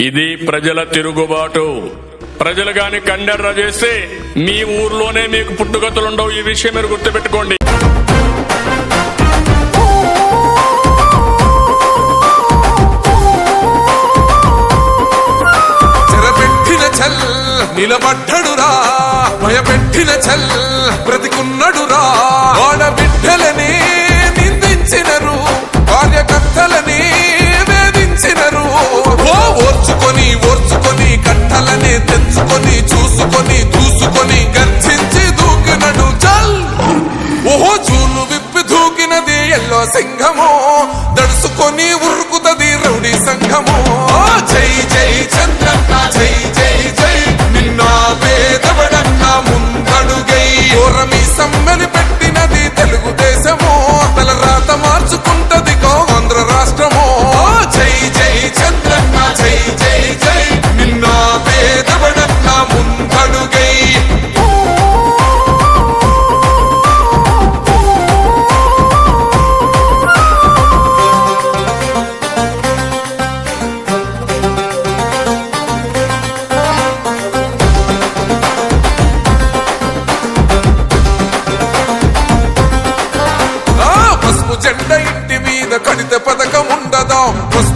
ఇది ప్రజల తిరుగుబాటు. ప్రజలు గాని కండెర్ర చేస్తే మీ ఊర్లోనే మీకు పుట్టుగతులుండవు ఈ విషయం మీరు గుర్తుపెట్టుకోండి. చల్ నిలబడ్డడురా. భయపెట్టిన చల్. పుట్టినది ఎల్లో సింహము దడుసుకొని ఉరుకుతది రౌడీ సంఘము. జై జై చంద్రన్న జై జై జై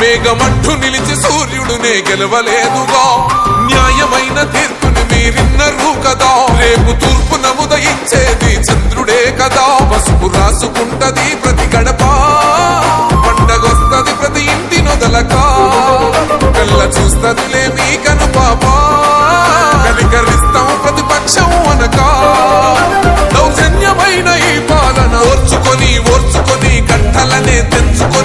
మేఘమట్టు నిలిచి సూర్యుడునే గెలవలేదుగా. న్యాయమైన తీర్పుని మీరిన్నరు కదా. రేపు తూర్పు నముదయించేది చంద్రుడే కదా. పసుపు రాసుకుంటది ప్రతి గడప. పండగొస్తది ప్రతి ఇంటి నొదలక. కళ్ళ చూస్తదిలే మీ కను పాప కనికరిస్తాం ప్రతిపక్షం అనక దౌర్జన్యమైన ఈ పాలన ఓర్చుకొని ఓర్చుకొని కట్టలనే తెంచుకొని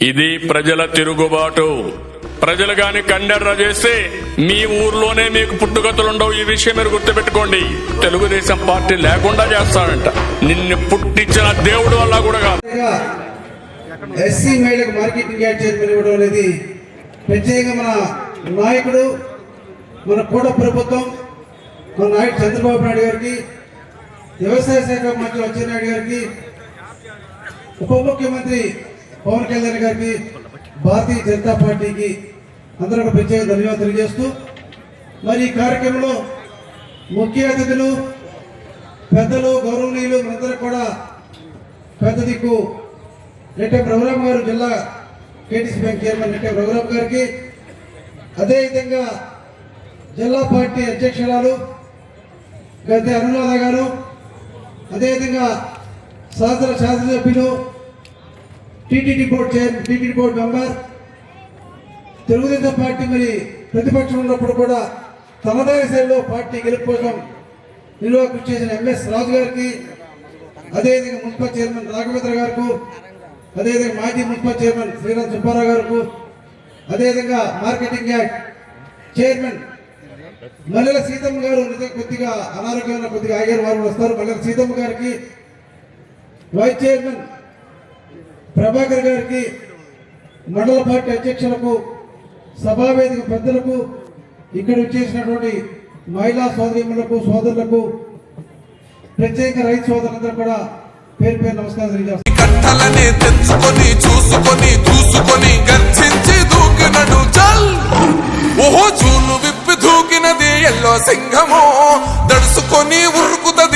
ఇది ప్రజల తిరుగుబాటు. ప్రజలు గాని కండర్ర చేస్తే మీ ఊర్లోనే మీకు పుట్టుగతులుండవు ఈ విషయం మీరు గుర్తుపెట్టుకోండి. తెలుగుదేశం పార్టీ లేకుండా చేస్తాడంట. నిన్ను పుట్టించిన దేవుడు వల్ల కూడా కాదు. ఎస్సీ మహిళకు మార్కెటింగ్ యాడ్ చైర్మన్ ఇవ్వడం అనేది ప్రత్యేకంగా మన నాయకుడు మన కూడా ప్రభుత్వం మన నాయకుడు చంద్రబాబు నాయుడు గారికి వ్యవసాయ శాఖ మంత్రి అచ్చెన్నాయుడు గారికి ఉప ముఖ్యమంత్రి పవన్ కళ్యాణ్ గారికి భారతీయ జనతా పార్టీకి అందరూ ప్రత్యేక ధన్యవాదాలు తెలియజేస్తూ మరి ఈ కార్యక్రమంలో ముఖ్య అతిథులు పెద్దలు గౌరవనీయులు మనందరూ కూడా పెద్ద దిక్కు నెట్టే రఘురామ్ గారు జిల్లా KTC bank chairman Nette Raghuram గారికి. అదేవిధంగా జిల్లా పార్టీ అధ్యక్షురాలు గద్దె అనురాధ గారు అదేవిధంగా శాసన శాసనసభ్యులు TTD board chair TTD board member. Telugu Desam party మరి ప్రతిపక్షం ఉన్నప్పుడు కూడా తనదైన శైలిలో పార్టీ గెలుపు కోసం నిలువ కృషి చేసిన ఎంఎస్ రాజు గారికి అదేవిధంగా మున్సిపల్ చైర్మన్ రాఘవేంద్ర గారికి అదేవిధంగా మాజీ మున్సిపల్ చైర్మన్ శ్రీరామ్ సుబ్బారావు గారికి అదేవిధంగా marketing act chairman Mallela Seethamma గారు నిజంగా కొద్దిగా అనారోగ్యంలో కొద్దిగా ఆగారు వారు వస్తారు. మల్లెల సీతమ్మ గారికి వైస్ చైర్మన్ ప్రభాకర్ గారికి మండల పార్టీ అధ్యక్షులకు సభావేదిక పెద్దలకు ఇక్కడ వచ్చేసినటువంటి మహిళా సోదరిములకు సోదరులకు ప్రత్యేక రైతు సోదరులందరూ కూడా పేరు పేరు నమస్కారం తెలియజేస్తాను కట్టలనే తెంచుకొని చూసుకొని చూసుకొని గర్జించి దూకినడు చల్ ఓహో చూలు విప్పి దూకినది ఎల్లో సింహము. దడుసుకొని ఉరుకుతది